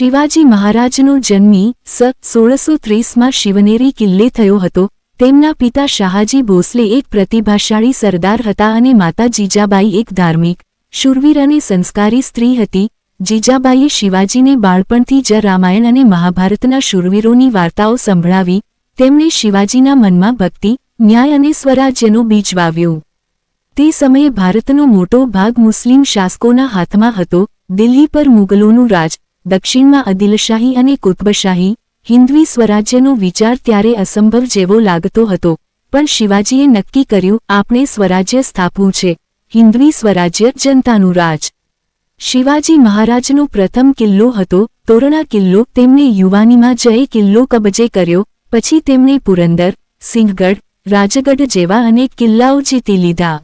શિવાજી મહારાજનો જન્મી સ સોળસો ત્રીસમાં શિવનેરી કિલ્લે થયો હતો. તેમના પિતા શાહાજી ભોસલે એક પ્રતિભાશાળી સરદાર હતા અને માતા જીજાબાઈ એક ધાર્મિક, શૂરવીર અને સંસ્કારી સ્ત્રી હતી. જીજાબાઈએ શિવાજીને બાળપણથી જ રામાયણ અને મહાભારતના શૂરવીરોની વાર્તાઓ સંભળાવી. તેમણે શિવાજીના મનમાં ભક્તિ, ન્યાય અને સ્વરાજ્યનો બીજ વાવ્યો. તે સમયે ભારતનો મોટો ભાગ મુસ્લિમ શાસકોના હાથમાં હતો. દિલ્હી પર મુગલોનું રાજ દક્ષિણમાં અદિલશાહી અને કુતબશાહી, હિન્દવી સ્વરાજ્યનો વિચાર ત્યારે અસંભવ જેવો લાગતો હતો. પણ શિવાજીએ નક્કી કર્યું, આપણે સ્વરાજ્ય સ્થાપવું છે. હિન્દવી સ્વરાજ્ય જનતાનું રાજ. શિવાજી મહારાજનો પ્રથમ કિલ્લો હતો, તોરણા કિલ્લો, તેમને યુવાનીમાં જય કિલ્લો કબજે કર્યો, પછી તેમણે પુરંદર, સિંહગઢ, રાજગઢ જેવા અનેક કિલ્લાઓ જીતી લીધા.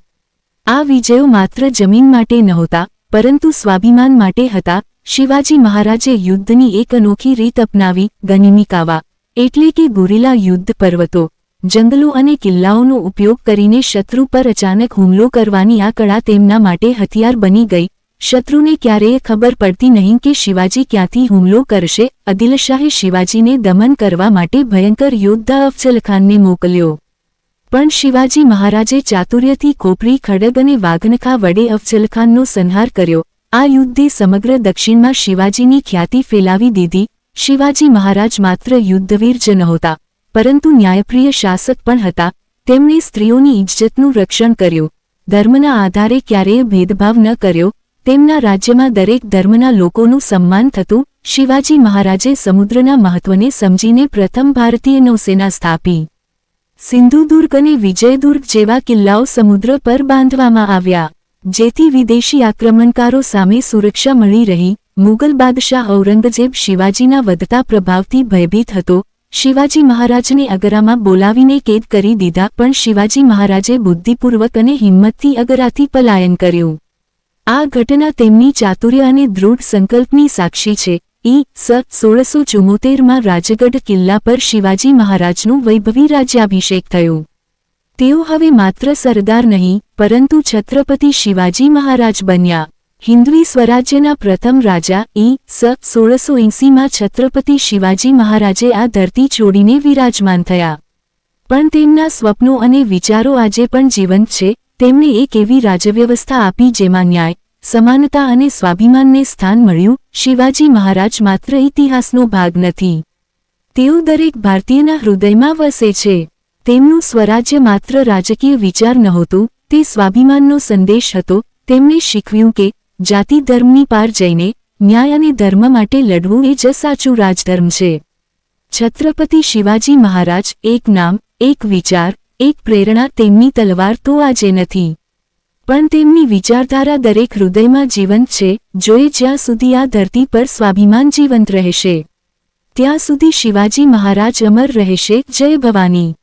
આ વિજયો માત્ર જમીન માટે નહોતા, પરંતુ સ્વાભિમાન માટે હતા શિવાજી મહારાજે યુદ્ધની એક અનોખી રીત અપનાવી ગનિમિકાવા એટલે કે ગુરીલા યુદ્ધ પર્વતો, જંગલો અને કિલ્લાઓનો ઉપયોગ કરીને શત્રુ પર અચાનક હુમલો કરવાની આ કળા તેમના માટે હથિયાર બની ગઈ. શત્રુને ક્યારેય ખબર પડતી નહીં કે શિવાજી ક્યાંથી હુમલો કરશે. અદિલશાહે શિવાજીને દમન કરવા માટે ભયંકર યોદ્ધા અફઝલખાનને મોકલ્યો. પણ શિવાજી મહારાજે ચાતુર્યથી કોપરી, ખડગ અને વાઘનખા વડે અફઝલખાનનો સંહાર કર્યો. આ યુદ્ધે સમગ્ર દક્ષિણમાં શિવાજીની ખ્યાતિ ફેલાવી દીધી. શિવાજી મહારાજ માત્ર યુદ્ધવીર જ નહોતા, પરંતુ ન્યાયપ્રિય શાસક પણ હતા. તેમણે સ્ત્રીઓની ઇજ્જતનું રક્ષણ કર્યું. ધર્મના આધારે ક્યારેય ભેદભાવ ન કર્યો. તેમના રાજ્યમાં દરેક ધર્મના લોકોનું સન્માન થતું. શિવાજી મહારાજે સમુદ્રના મહત્વને સમજીને પ્રથમ ભારતીય નૌસેના સ્થાપી. સિંધુદુર્ગ અને વિજયદુર્ગ જેવા કિલ્લાઓ સમુદ્ર પર બાંધવામાં આવ્યા. જેથી વિદેશી આક્રમણકારો સામે સુરક્ષા મળી રહી. મુગલ બાદશાહ ઔરંગઝેબ શિવાજીના વધતા પ્રભાવથી ભયભીત હતો. શિવાજી મહારાજને અગરામાં બોલાવીને કેદ કરી દીધા, પણ શિવાજી મહારાજે બુદ્ધિપૂર્વક અને હિંમતથી અગરાથી પલાયન કર્યું. આ ઘટના તેમની ચાતુર્ય અને દૃઢ સંકલ્પની સાક્ષી છે. ઈ સ સોળસો ચુમ્મોતેરમાં રાજગઢ કિલ્લા પર શિવાજી મહારાજનું વૈભવી રાજ્યાભિષેક થયું. તેઓ હવે માત્ર સરદાર નહીં પરંતુ છત્રપતિ શિવાજી મહારાજ બન્યા. હિન્દવી સ્વરાજ્યના પ્રથમ રાજા ઈ સ સોળસો એંસીમાં છત્રપતિ શિવાજી મહારાજે આ ધરતી છોડીને વિરાજમાન થયા. પણ તેમના સ્વપ્નો અને વિચારો આજે પણ જીવંત છે. તેમણે એક એવી રાજવ્યવસ્થા આપી જેમાં ન્યાય, સમાનતા અને સ્વાભિમાનને સ્થાન મળ્યું. શિવાજી મહારાજ માત્ર ઇતિહાસનો ભાગ નથી. તેઓ દરેક ભારતીયના હૃદયમાં વસે છે. તેમનું સ્વરાજ્ય માત્ર રાજકીય વિચાર નહોતું. તે સ્વાભિમાનનો સંદેશ હતો. તેમણે શીખવ્યું કે, જાતિ ધર્મની પાર જઈને, ન્યાય અને ધર્મ માટે લડવું એ જ સાચું રાજધર્મ છે. છત્રપતિ શિવાજી મહારાજ, એક નામ, એક વિચાર, એક પ્રેરણા તેમની તલવાર તો આજે નથી. પણ તેમની વિચારધારા દરેક હૃદયમાં જીવંત છે. જોએ જ્યાં સુધી આ ધરતી પર સ્વાભિમાન જીવંત રહેશે. ત્યાં સુધી શિવાજી મહારાજ અમર રહેશે. જય ભવાની.